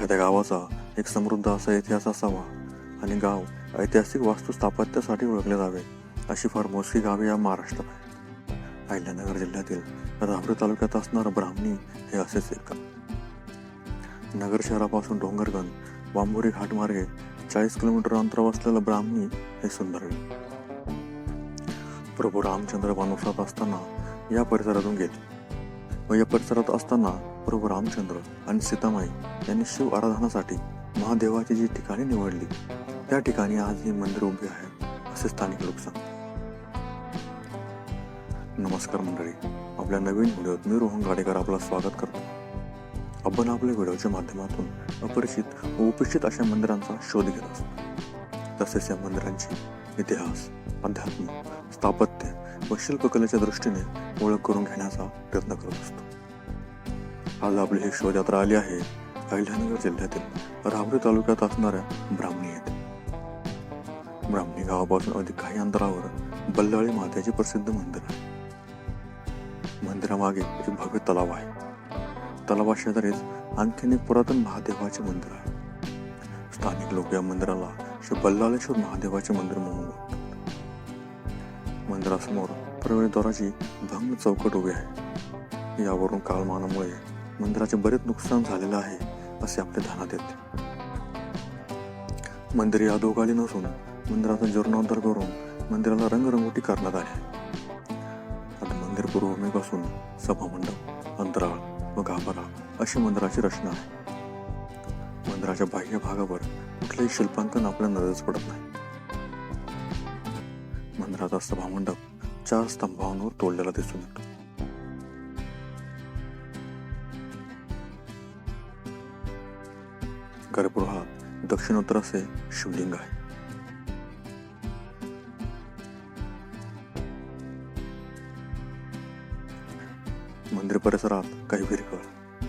एखाद्या गावाचा एक समृद्ध असा इतिहास असावा आणि गाव ऐतिहासिक वास्तू स्थापत्यासाठी ओळखले जावे अशी फार मोजकी गावे या महाराष्ट्रात आहेत. अहिल्यानगर जिल्ह्यातील राहुरी तालुक्यात असणारं ब्राह्मणी हे असेच एक गाव. नगर शहरापासून डोंगरगण बांबोरी घाटमार्गे चाळीस किलोमीटर अंतरावर असलेलं ब्राह्मणी हे सुंदर प्रभू रामचंद्र वनवासात असताना या परिसरातून गेले. व या परिसरात असताना प्रभू रामचंद्र आणि सीतामाई यांनी शिव आराधनासाठी महादेवाची जी ठिकाणे निवडली त्या ठिकाणी आज ही मंदिर उभे आहे असे स्थानिक लोक सांगतात. नमस्कार मंडळी आपल्या नवीन व्हिडिओत मी रोहन गाडेकर आपलं स्वागत करतो. आपण आपल्या व्हिडिओच्या माध्यमातून अपरिचित व उपेक्षित अशा मंदिरांचा शोध घेत असतो तसेच या मंदिरांची इतिहास अध्यात्म स्थापत्य व शिल्पकलेच्या दृष्टीने ओळख करून घेण्याचा प्रयत्न करत असतो. आज आपली ही शोधयात्रा आली आहे. अहिल्यानगर जिल्ह्यातील राहुरी तालुक्यात असणाऱ्या ब्राह्मणी येथे ब्राह्मणी गावापासून अधिक काही अंतरावर बल्लाळी मातेचे प्रसिद्ध मंदिर आहे. मंदिरामागे एक भव्य तलाव आहे. तलावाशेजारीच आणखीन एक पुरातन महादेवाचे मंदिर आहे. स्थानिक लोक या मंदिराला श्री बल्लाळेश्वर महादेवाचे मंदिर म्हणून मंदिरासमोर प्रवेशद्वाराची भंग चौकट उभी आहे. यावरून कालमानामुळे मंदिराचे बरेच नुकसान झालेलं आहे असे आपल्या ध्यानात येते मंदिर यादोगाली नसून मंदिराचा जीर्णोद्धार करून मंदिराला रंगरंगोटी करण्यात आली आहे. आता मंदिर पूर्वमेपासून सभामंडप अंतराळ व गाभारा अशी मंदिराची रचना आहे. मंदिराच्या बाह्य भागावर कुठलेही शिल्पांकन आपल्या नजरेस पडत नाही. मंदिराचा सभामंडप चार स्तंभांवर तोडलेला दिसून येतो. गर्भगृहात दक्षिणोत्तर असे शिवलिंग आहे. मंदिर परिसरात काही विरकळ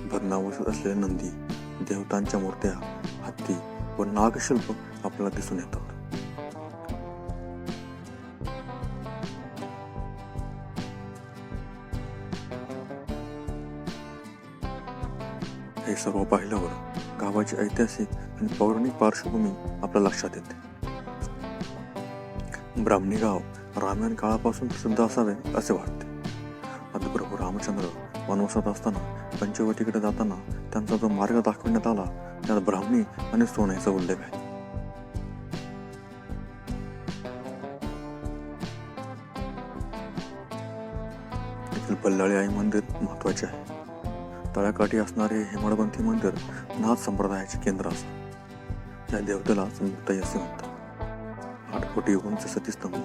भग्नावस्थेत असलेल्या नंदी देवतांच्या मूर्त्या हत्ती व नागशिल्प आपल्याला दिसून येतात. हे सर्व पाहिल्यावर गावाची ऐतिहासिक आणि पौराणिक पार्श्वभूमी आपल्या लक्षात येते. ब्राह्मणी गाव रामायण काळापासून प्रसिद्ध असावे असे वाटते. आधी प्रभू रामचंद्र वनवासात असताना पंचवटीकडे जाताना त्यांचा जो मार्ग दाखवण्यात आला त्यात ब्राह्मणी आणि सोन्याचा उल्लेख आहे बल्लाळी आई मंदिर महत्त्वाचे आहे. तळ्याकाठी असणारे हे हेमाडपंथी मंदिर नाथ संप्रदायाचे केंद्र असत. या देवतेला संयुक्ताई असे म्हणतात. आठ कोटी उंच सतीस्तंभ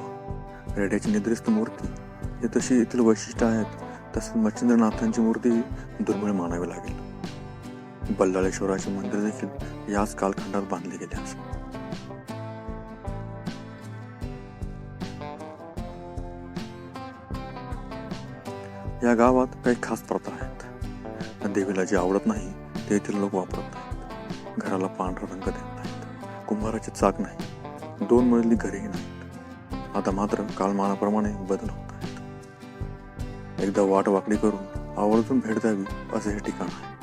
रेड्याची निद्रिस्त मूर्ती हे तशी येथील वैशिष्ट्य आहेत तसेच मच्छिंद्रनाथांची मूर्ती दुर्मिळ मानावी लागेल. बल्लाळेश्वराचे मंदिर देखील याच कालखंडात बांधले गेले असे या गावात काही खास प्रथा आहेत. देवीला जे आवडत नाही ते येथील लोक वापरत नाहीत. घराला पांढरा रंग देत नाहीत. कुंभाराचे चाक नाही. दोन मजली घरेही नाहीत. आता मात्र कालमानाप्रमाणे बदल होत आहेत एकदा वाट वाकडी करून आवर्जून भेट द्यावी असे हे ठिकाण आहे.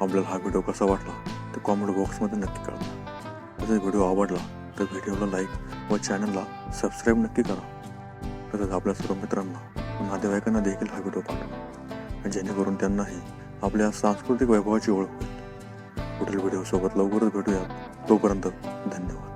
आपल्याला हा व्हिडिओ कसा वाटला? ते कॉमेंट बॉक्समध्ये नक्की कळवा तसेच व्हिडिओ आवडला तर व्हिडिओला लाईक व चॅनलला सबस्क्राईब नक्की करा. तसंच आपल्या सर्व मित्रांना व नातेवाईकांना देखील हा व्हिडिओ पाठवा जेणेकरून त्यांनाही आपल्या सांस्कृतिक वैभवाची ओळख होईल. पुढील व्हिडिओसोबत लवकरच भेटूया तोपर्यंत धन्यवाद.